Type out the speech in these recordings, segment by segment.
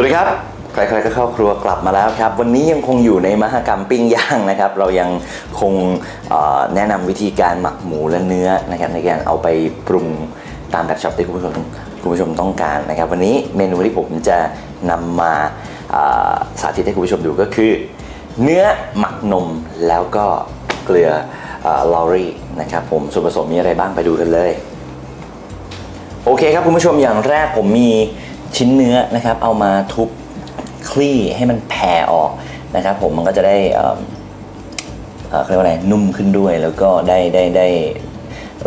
วัสดีครับ ใครๆก็เข้าครัวกลับมาแล้วครับ วันนี้ยังคงอยู่ในมหกรรมปิ้งย่างนะครับ เรายังคงแนะนำวิธีการหมักหมูและเนื้อนะครับในการเอาไปปรุงตามแบบฉบับที่คุณผู้ชมคุณผู้ชมต้องการนะครับ วันนี้เมนูที่ผมจะนำมาสาธิตให้คุณผู้ชมดูก็คือ เนื้อหมักนมแล้วก็เกลือลอรี่นะครับผมส่วนผสมมีอะไรบ้างไปดูกันเลย โอเคครับคุณผู้ชมอย่างแรกผมมี ชิ้นเนื้อนะครับ เอามาทุบคลี่ให้มันแผ่ออกนะครับ ผมมันก็จะได้เอ่อเอ่อเขาเรียกว่าอะไรนุ่มขึ้นด้วย แล้วก็ได้ได้ได้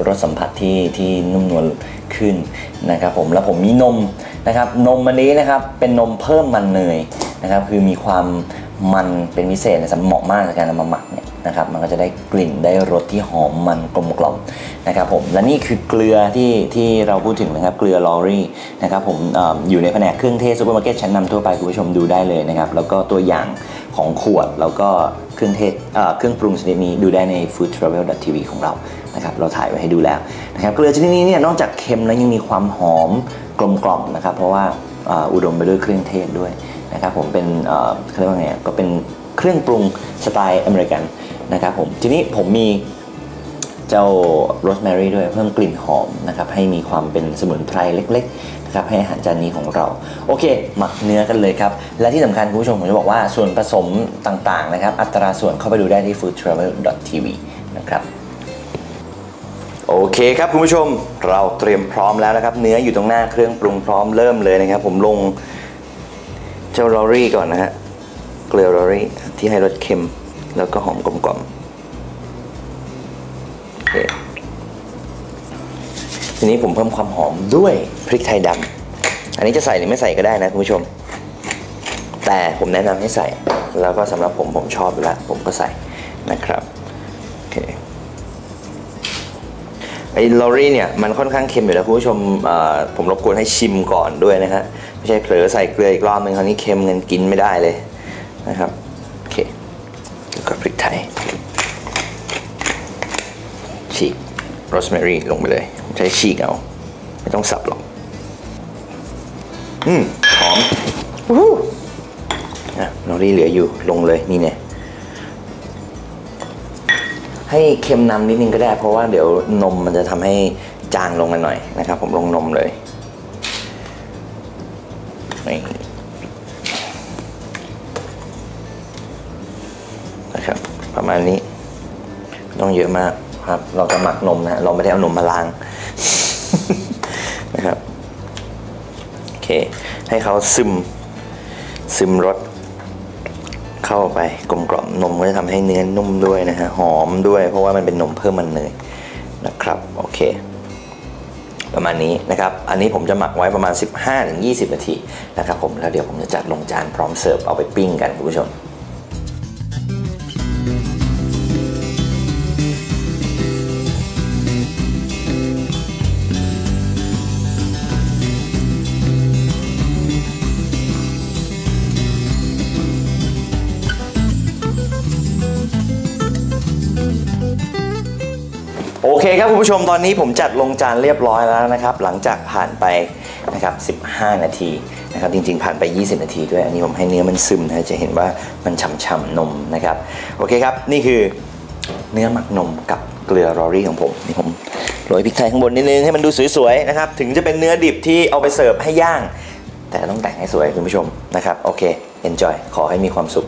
รสสัมผัสที่ที่นุ่มนวลขึ้นนะครับ ผมแล้วผมมีนมนะครับ นมอันนี้นะครับเป็นนมเพิ่มมันเนยนะครับ คือมีความมันเป็นพิเศษนะสำหรับเหมาะมากในการนำมาหมักเนี่ย นะครับมันก็จะได้กลิ่นได้รสที่หอมมันกลมกล่อมนะครับผมและนี่คือเกลือที่ที่เราพูดถึงนะครับเกลือลอรี่นะครับผมออยู่ในแผนกเครื่องเทศซูเปอร์มาร์เก็ตชั้นนำทั่วไปคุณผู้ชมดูได้เลยนะครับแล้วก็ตัวอย่างของขวดแล้วก็เครื่องเทศเครื่องปรุงชนิดนี้ดูได้ใน foodtravel.tv ของเรานะครับเราถ่ายไว้ให้ดูแล้วนะครับเกลือชนิดนี้เนี่ยนอกจากเค็มแล้วยังมีความหอมกลมกล่อมนะครับเพราะว่าอุดมไปด้วยเครื่องเทศด้วยนะครับผมเป็นเขาเรียกว่าไงก็เป็น เครื่องปรุงสไตล์อเมริกันนะครับผมทีนี้ผมมีเจ้าโรสแมรี่ด้วยเพิ่มกลิ่นหอมนะครับให้มีความเป็นสมุนไพรเล็กๆนะครับให้อาหารจานนี้ของเรา โอเค หมักเนื้อกันเลยครับ และที่สำคัญคุณผู้ชมผมจะบอกว่าส่วนผสมต่างๆนะครับ อัตราส่วนเข้าไปดูได้ที่ foodtravel.tv นะครับโอเคครับคุณผู้ชมเราเตรียมพร้อมแล้วนะครับ เนื้ออยู่ตรงหน้าเครื่องปรุงพร้อมเริ่มเลยนะครับ ผมลงเจ้าลอรี่ก่อนนะฮะ กลือลอรี่ที่ให้รสเค็ม แล้วก็หอมกลมๆโอเคทีนี้ผมเพิ่มความหอมด้วยพริกไทยดำอันนี้จะใส่หรือไม่ใส่ก็ได้นะคุณผู้ชม แต่ผมแนะนำให้ใส่ แล้วก็สำหรับผมผมชอบอยู่แล้วผมก็ใส่นะครับโอเคไอ้ลอรี่เนี่ยมันค่อนข้างเค็มอยู่แล้วคุณผู้ชมผมรบกวนให้ชิมก่อนด้วยนะฮะไม่ใช่เผลอใส่เกลืออีกรอบนึงคราวนี้เค็มเงินกินไม่ได้เลย นะครับโอเคแล้วก็พริกไทยฉีกโรสแมรี่ลงไปเลยใช้ฉีกเอา ไม่ต้องสับหรอก อืมหอมวู้ฮู้อะโรสแมรี่เหลืออยู่ลงเลยนี่เนี่ยให้เค็มนำนิดนึงก็ได้ เพราะว่าเดี๋ยวนมมันจะทำให้จางลงมาหน่อยนะครับ ผมลงนมเลย นะครับ ประมาณนี้ ต้องเยอะมากครับ เราจะหมักนมนะเราไม่ได้เอานมมาล้างนะครับโอเค ให้เขาซึม ซึมรสเข้าไปกลมกล่อมนมก็จะทำให้เนื้อนุ่มด้วยนะฮะหอมด้วย เพราะว่ามันเป็นนมเพิ่มมันเนยนะครับโอเค ประมาณนี้นะครับ อันนี้ผมจะหมักไว้ประมาณ 15-20 นาทีนะครับผมแล้วเดี๋ยวผมจะจัดลงจานพร้อมเสิร์ฟเอาไปปิ้งกันคุณผู้ชม โอเคครับคุณผู้ชมตอนนี้ผมจัดลงจานเรียบร้อยแล้วนะครับ หลังจากผ่านไปนะครับ15 นาทีนะครับจริงๆผ่านไป 20 นาทีด้วยอันนี้ผมให้เนื้อมันซึมนะจะเห็นว่ามันฉ่ำๆนมนะครับโอเคครับนี่คือเนื้อหมักนมกับเกลือรอรี่ของผมนี่ผมโรยพริกไทยข้างบนนิดนึงให้มันดูสวยๆนะครับถึงจะเป็นเนื้อดิบที่เอาไปเสิร์ฟให้ย่าง แต่ต้องแต่งให้สวยคุณผู้ชมนะครับโอเค enjoy ขอให้มีความสุข